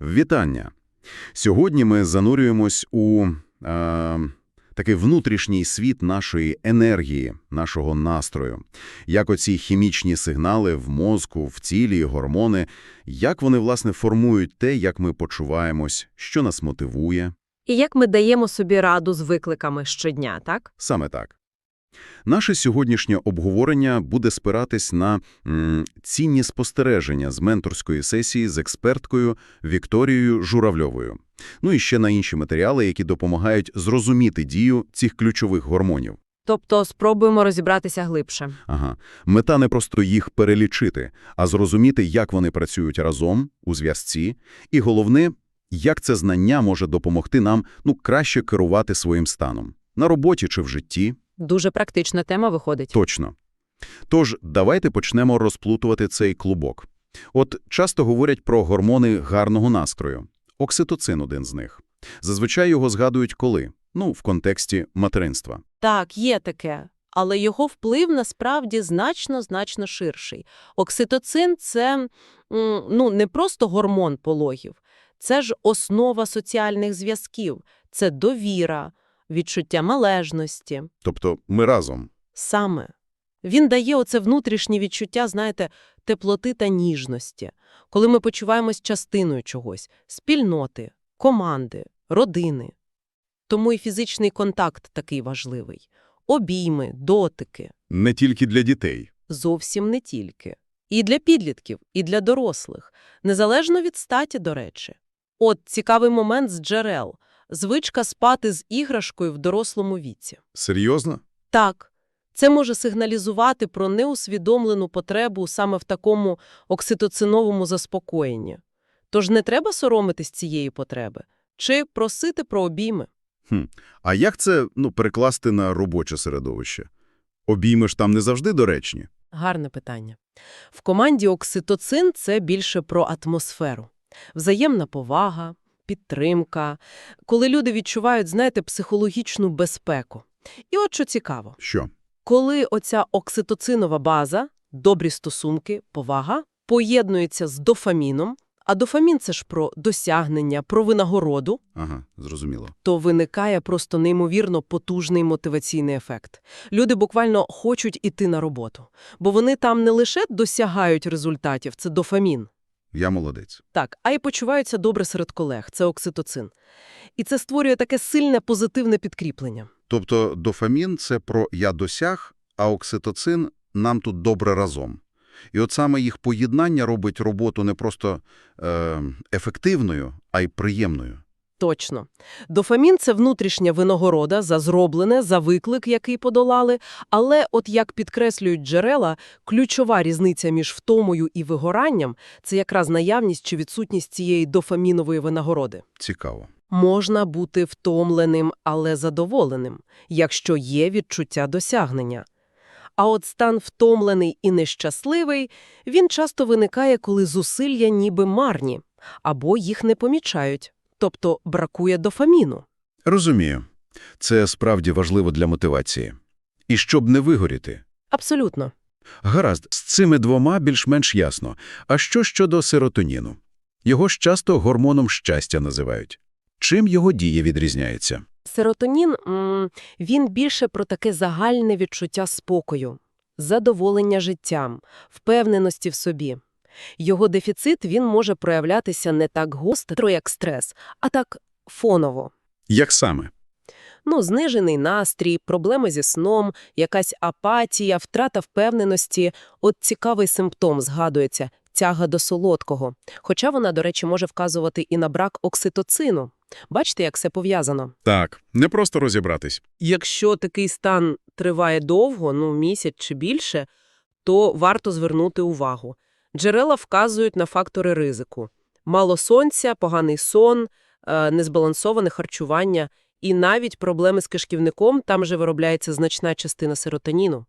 Вітання! Сьогодні ми занурюємось у е, такий внутрішній світ нашої енергії, нашого настрою. Як оці хімічні сигнали в мозку, в тілі, гормони, як вони, власне, формують те, як ми почуваємось, що нас мотивує. І як ми даємо собі раду з викликами щодня, так? Саме так. Наше сьогоднішнє обговорення буде спиратись на м, цінні спостереження з менторської сесії з експерткою Вікторією Журавльовою. Ну і ще на інші матеріали, які допомагають зрозуміти дію цих ключових гормонів. Тобто спробуємо розібратися глибше. Ага. Мета не просто їх перелічити, а зрозуміти, як вони працюють разом, у зв'язці, і головне, як це знання може допомогти нам ну, краще керувати своїм станом. На роботі чи в житті. Дуже практична тема виходить. Точно. Тож, давайте почнемо розплутувати цей клубок. От часто говорять про гормони гарного настрою. Окситоцин – один з них. Зазвичай його згадують коли? Ну, в контексті материнства. Так, є таке. Але його вплив насправді значно-значно ширший. Окситоцин – це ну, не просто гормон пологів. Це ж основа соціальних зв'язків. Це довіра, відчуття належності. Тобто ми разом. Саме. Він дає оце внутрішнє відчуття, знаєте, теплоти та ніжності. Коли ми почуваємось частиною чогось – спільноти, команди, родини. Тому і фізичний контакт такий важливий. Обійми, дотики. Не тільки для дітей. Зовсім не тільки. І для підлітків, і для дорослих. Незалежно від статі, до речі. От цікавий момент з джерел. Звичка спати з іграшкою в дорослому віці. Серйозно? Так, це може сигналізувати про неусвідомлену потребу саме в такому окситоциновому заспокоєнні. Тож не треба соромитись цієї потреби. Чи просити про обійми. А як це ну, перекласти на робоче середовище? Обійми ж там не завжди доречні. Гарне питання. В команді окситоцин – це більше про атмосферу. Взаємна повага, підтримка, коли люди відчувають, знаєте, психологічну безпеку. І от що цікаво. Що? Коли оця окситоцинова база, добрі стосунки, повага, поєднується з дофаміном, а дофамін – це ж про досягнення, про винагороду, Ага, зрозуміло. то виникає просто неймовірно потужний мотиваційний ефект. Люди буквально хочуть іти на роботу, бо вони там не лише досягають результатів, це дофамін, Я молодець. так, а й почуваються добре серед колег, це окситоцин. І це створює таке сильне позитивне підкріплення. Тобто дофамін – це про «я досяг», а окситоцин – нам тут добре разом. І от саме їх поєднання робить роботу не просто е, ефективною, а й приємною. Точно. Дофамін – це внутрішня винагорода за зроблене, за виклик, який подолали. Але, от як підкреслюють джерела, ключова різниця між втомою і вигоранням – це якраз наявність чи відсутність цієї дофамінової винагороди. Цікаво. Можна бути втомленим, але задоволеним, якщо є відчуття досягнення. А от стан втомлений і нещасливий, він часто виникає, коли зусилля ніби марні, або їх не помічають, тобто бракує дофаміну. Розумію. Це справді важливо для мотивації. І щоб не вигоріти. Абсолютно. Гаразд, з цими двома більш-менш ясно. А що щодо серотоніну? Його ж часто гормоном щастя називають. Чим його дія відрізняється? Серотонін, він більше про таке загальне відчуття спокою, задоволення життям, впевненості в собі. Його дефіцит він може проявлятися не так гостро, як стрес, а так фоново. Як саме? Ну, знижений настрій, проблеми зі сном, якась апатія, втрата впевненості. От цікавий симптом згадується – тяга до солодкого. Хоча вона, до речі, може вказувати і на брак окситоцину. Бачите, як все пов'язано? Так, не просто розібратись. Якщо такий стан триває довго, ну місяць чи більше, то варто звернути увагу. Джерела вказують на фактори ризику. Мало сонця, поганий сон, е, незбалансоване харчування і навіть проблеми з кишківником, там же виробляється значна частина серотоніну.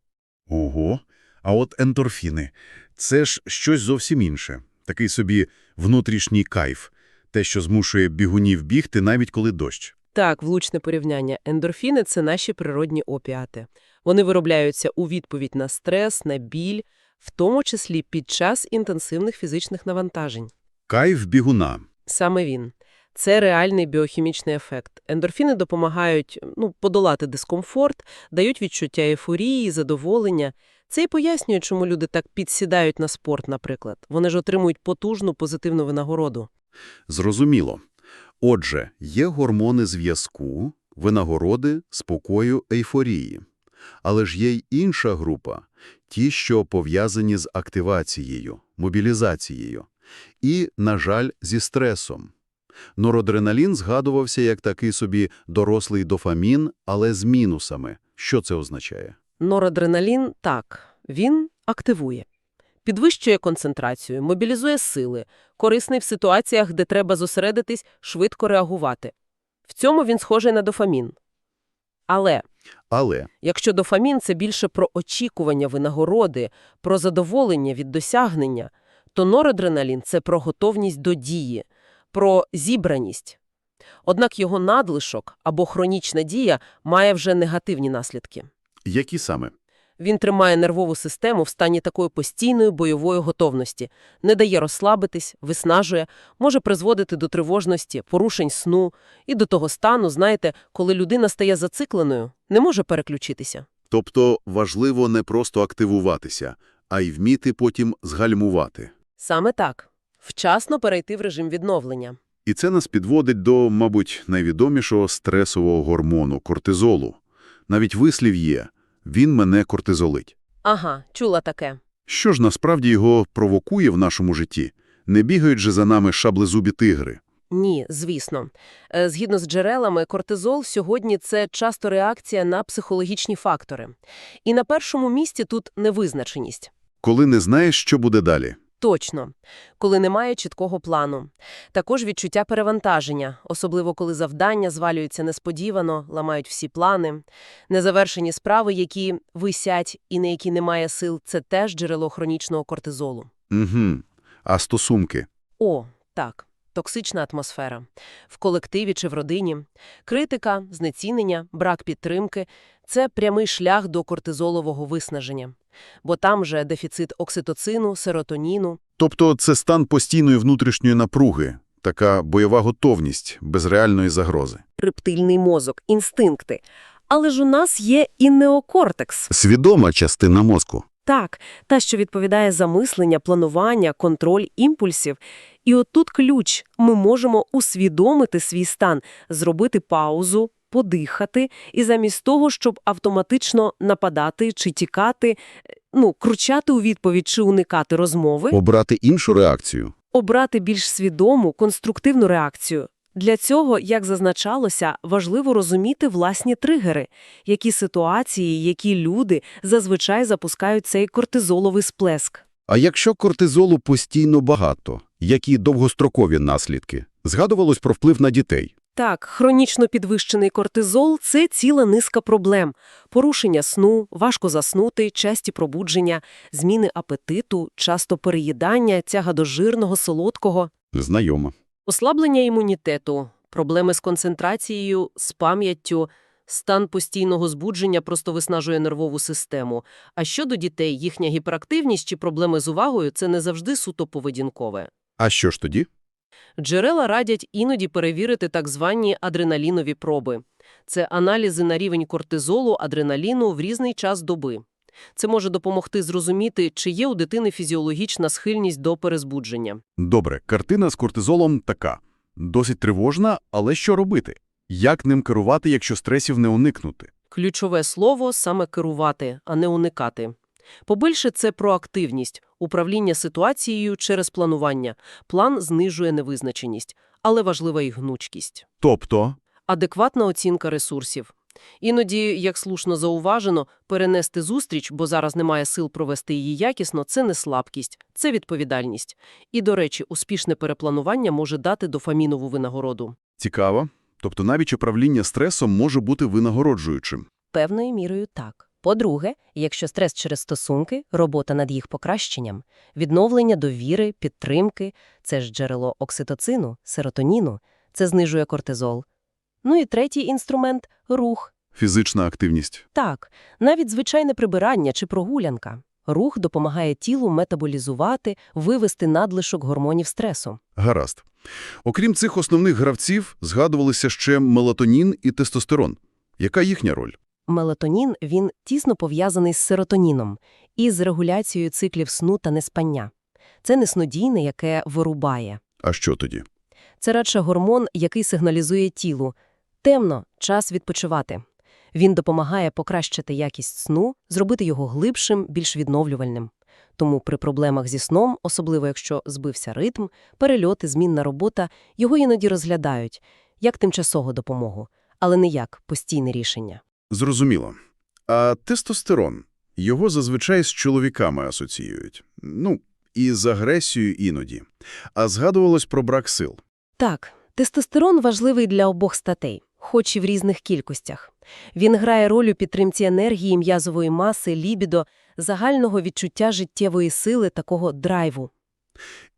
Ого. А от ендорфіни – це ж щось зовсім інше. Такий собі внутрішній кайф. Те, що змушує бігунів бігти, навіть коли дощ. Так, влучне порівняння. Ендорфіни – це наші природні опіати. Вони виробляються у відповідь на стрес, на біль, в тому числі під час інтенсивних фізичних навантажень. Кайф бігуна. Саме він. Це реальний біохімічний ефект. Ендорфіни допомагають ну, подолати дискомфорт, дають відчуття ейфорії, задоволення. Це і пояснює, чому люди так підсідають на спорт, наприклад. Вони ж отримують потужну позитивну винагороду. Зрозуміло. Отже, є гормони зв'язку, винагороди, спокою, ейфорії. Але ж є й інша група – ті, що пов'язані з активацією, мобілізацією. І, на жаль, зі стресом. Норадреналін згадувався як такий собі дорослий дофамін, але з мінусами. Що це означає? Норадреналін – так, він активує. Підвищує концентрацію, мобілізує сили, корисний в ситуаціях, де треба зосередитись, швидко реагувати. В цьому він схожий на дофамін. Але Але якщо дофамін – це більше про очікування винагороди, про задоволення від досягнення, то норадреналін – це про готовність до дії, про зібраність. Однак його надлишок або хронічна дія має вже негативні наслідки. які саме? Він тримає нервову систему в стані такої постійної бойової готовності, не дає розслабитись, виснажує, може призводити до тривожності, порушень сну і до того стану, знаєте, коли людина стає зацикленою, не може переключитися. Тобто важливо не просто активуватися, а й вміти потім згальмувати. Саме так. Вчасно перейти в режим відновлення. І це нас підводить до, мабуть, найвідомішого стресового гормону – кортизолу. Навіть вислів є – він мене кортизолить. Ага, чула таке. Що ж насправді його провокує в нашому житті? Не бігають же за нами шаблезубі тигри. Ні, звісно. Е, Згідно з джерелами, кортизол сьогодні – це часто реакція на психологічні фактори. І на першому місці тут невизначеність. Коли не знаєш, що буде далі. Точно. Коли немає чіткого плану. Також відчуття перевантаження, особливо коли завдання звалюються несподівано, ламають всі плани. Незавершені справи, які висять і на які немає сил, це теж джерело хронічного кортизолу. Угу. А стосунки? О, так. Токсична атмосфера. В колективі чи в родині. Критика, знецінення, брак підтримки – це прямий шлях до кортизолового виснаження. Бо там же дефіцит окситоцину, серотоніну. Тобто це стан постійної внутрішньої напруги, така бойова готовність, без реальної загрози. Рептильний мозок, інстинкти. Але ж у нас є і неокортекс. Свідома частина мозку. Так, та, що відповідає за мислення, планування, контроль імпульсів. І отут ключ. Ми можемо усвідомити свій стан, зробити паузу, подихати, і замість того, щоб автоматично нападати чи тікати, е, ну, кручати у відповідь чи уникати розмови, Обрати іншу реакцію. обрати більш свідому, конструктивну реакцію. Для цього, як зазначалося, важливо розуміти власні тригери, які ситуації, які люди зазвичай запускають цей кортизоловий сплеск. А якщо кортизолу постійно багато, які довгострокові наслідки? Згадувалось про вплив на дітей. Так, хронічно підвищений кортизол – це ціла низка проблем. Порушення сну, важко заснути, часті пробудження, зміни апетиту, часто переїдання, тяга до жирного, солодкого. Знайомо. Ослаблення імунітету, проблеми з концентрацією, з пам'яттю, стан постійного збудження просто виснажує нервову систему. А щодо дітей, їхня гіперактивність чи проблеми з увагою – це не завжди суто поведінкове. А що ж тоді? Джерела радять іноді перевірити так звані адреналінові проби. Це аналізи на рівень кортизолу, адреналіну в різний час доби. Це може допомогти зрозуміти, чи є у дитини фізіологічна схильність до перезбудження. Добре, картина з кортизолом така. Досить тривожна, але що робити? Як ним керувати, якщо стресів не уникнути? Ключове слово – саме керувати, а не уникати. Побільше це проактивність, управління ситуацією через планування. План знижує невизначеність, але важлива і гнучкість. Тобто, Адекватна оцінка ресурсів. Іноді, як слушно зауважено, перенести зустріч, бо зараз немає сил провести її якісно, це не слабкість, це відповідальність. І, до речі, успішне перепланування може дати дофамінову винагороду. цікаво. Тобто навіть управління стресом може бути винагороджуючим. Певною мірою так. По-друге, якщо стрес через стосунки, робота над їх покращенням, відновлення довіри, підтримки – це ж джерело окситоцину, серотоніну, це знижує кортизол. Ну і третій інструмент – рух. Фізична активність. Так, навіть звичайне прибирання чи прогулянка. Рух допомагає тілу метаболізувати, вивести надлишок гормонів стресу. Гаразд. Окрім цих основних гравців, згадувалися ще мелатонін і тестостерон. Яка їхня роль? Мелатонін, він тісно пов'язаний з серотоніном і з регуляцією циклів сну та неспання. Це не снодійне, яке вирубає. А що тоді? Це радше гормон, який сигналізує тілу. Темно, час відпочивати. Він допомагає покращити якість сну, зробити його глибшим, більш відновлювальним. Тому при проблемах зі сном, особливо якщо збився ритм, перельоти, змінна робота, його іноді розглядають як тимчасову допомогу, але не як постійне рішення. Зрозуміло. А тестостерон? Його зазвичай з чоловіками асоціюють. Ну, і з агресією іноді. А згадувалось про брак сил. Так, тестостерон важливий для обох статей, хоч і в різних кількостях. Він грає роль у підтримці енергії, м'язової маси, лібідо, загального відчуття життєвої сили, такого драйву.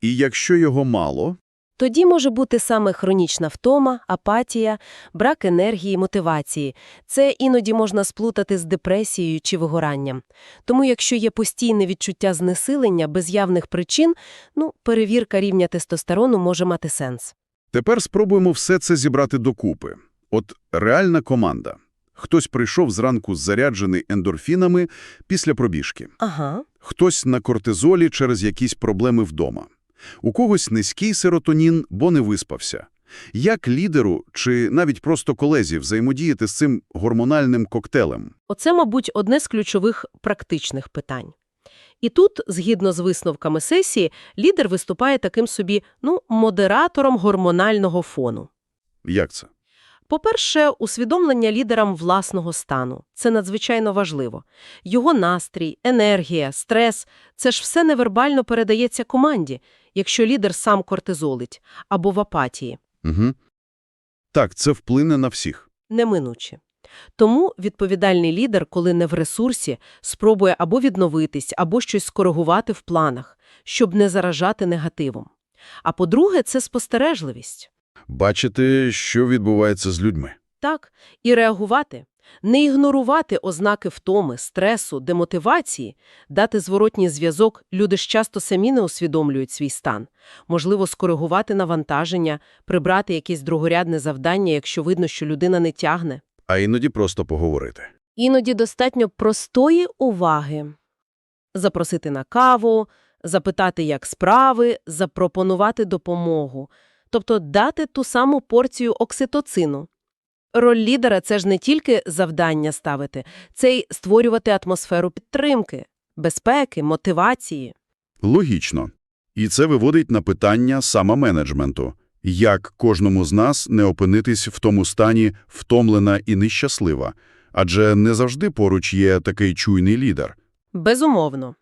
І якщо його мало, Тоді може бути саме хронічна втома, апатія, брак енергії, мотивації. Це іноді можна сплутати з депресією чи вигоранням. Тому якщо є постійне відчуття знесилення без явних причин, ну, перевірка рівня тестостерону може мати сенс. тепер спробуємо все це зібрати докупи. От реальна команда. Хтось прийшов зранку заряджений ендорфінами після пробіжки. Ага. Хтось на кортизолі через якісь проблеми вдома. У когось низький серотонін, бо не виспався. Як лідеру чи навіть просто колезі взаємодіяти з цим гормональним коктейлем? Оце, мабуть, одне з ключових практичних питань. І тут, згідно з висновками сесії, лідер виступає таким собі, ну, модератором гормонального фону. Як це? По-перше, усвідомлення лідерам власного стану. Це надзвичайно важливо. Його настрій, енергія, стрес – це ж все невербально передається команді, якщо лідер сам кортизолить або в апатії. Угу. Так, це вплине на всіх. Неминуче. Тому відповідальний лідер, коли не в ресурсі, спробує або відновитись, або щось скоригувати в планах, щоб не заражати негативом. А по-друге, це спостережливість. Бачити, що відбувається з людьми. Так, і реагувати. Не ігнорувати ознаки втоми, стресу, демотивації, дати зворотній зв'язок, люди ж часто самі не усвідомлюють свій стан. Можливо, скоригувати навантаження, прибрати якесь другорядне завдання, якщо видно, що людина не тягне. А іноді просто поговорити. Іноді достатньо простої уваги. Запросити на каву, запитати, як справи, запропонувати допомогу. Тобто дати ту саму порцію окситоцину. Роль лідера – це ж не тільки завдання ставити, це й створювати атмосферу підтримки, безпеки, мотивації. Логічно. І це виводить на питання самоменеджменту. Як кожному з нас не опинитись в тому стані втомлена і нещаслива? Адже не завжди поруч є такий чуйний лідер. Безумовно.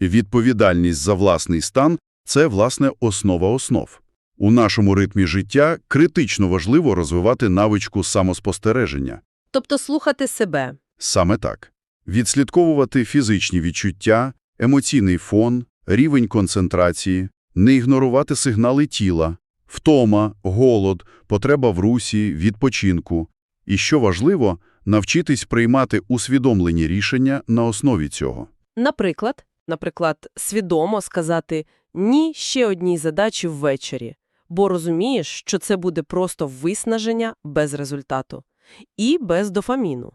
Відповідальність за власний стан – це, власне, основа основ. У нашому ритмі життя критично важливо розвивати навичку самоспостереження. Тобто слухати себе. Саме так. Відслідковувати фізичні відчуття, емоційний фон, рівень концентрації, не ігнорувати сигнали тіла, втома, голод, потреба в русі, відпочинку. І, що важливо, навчитись приймати усвідомлені рішення на основі цього. Наприклад, наприклад, свідомо сказати «ні» ще одній задачі ввечері, бо розумієш, що це буде просто виснаження без результату. І без дофаміну.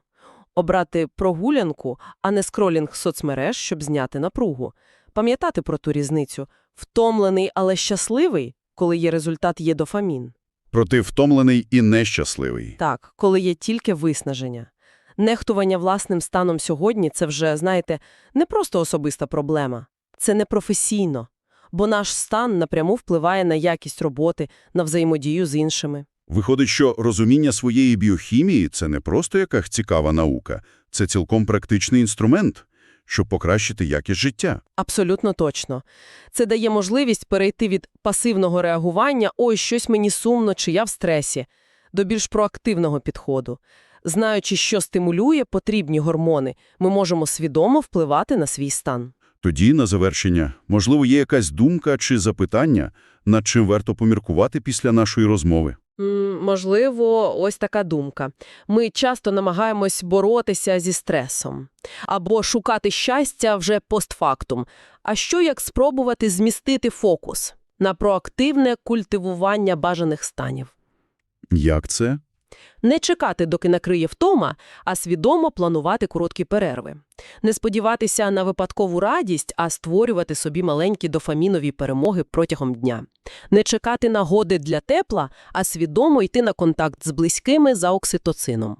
Обрати прогулянку, а не скролінг соцмереж, щоб зняти напругу. Пам'ятати про ту різницю. Втомлений, але щасливий, коли є результат, є дофамін. Проти втомлений і нещасливий. Так, коли є тільки виснаження. Нехтування власним станом сьогодні – це вже, знаєте, не просто особиста проблема. Це непрофесійно. Бо наш стан напряму впливає на якість роботи, на взаємодію з іншими. Виходить, що розуміння своєї біохімії – це не просто якась цікава наука, це цілком практичний інструмент, щоб покращити якість життя. Абсолютно точно. Це дає можливість перейти від пасивного реагування «ой, щось мені сумно, чи я в стресі» до більш проактивного підходу. Знаючи, що стимулює потрібні гормони, ми можемо свідомо впливати на свій стан. Тоді, на завершення, можливо, є якась думка чи запитання, над чим варто поміркувати після нашої розмови. Можливо, ось така думка. Ми часто намагаємось боротися зі стресом або шукати щастя вже постфактум. А що як спробувати змістити фокус? на проактивне культивування бажаних станів. Як це? Не чекати, доки накриє втома, а свідомо планувати короткі перерви. Не сподіватися на випадкову радість, а створювати собі маленькі дофамінові перемоги протягом дня. Не чекати нагоди для тепла, а свідомо йти на контакт з близькими за окситоцином.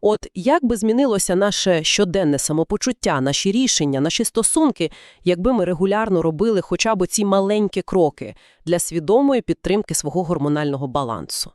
От як би змінилося наше щоденне самопочуття, наші рішення, наші стосунки, якби ми регулярно робили хоча б ці маленькі кроки для свідомої підтримки свого гормонального балансу.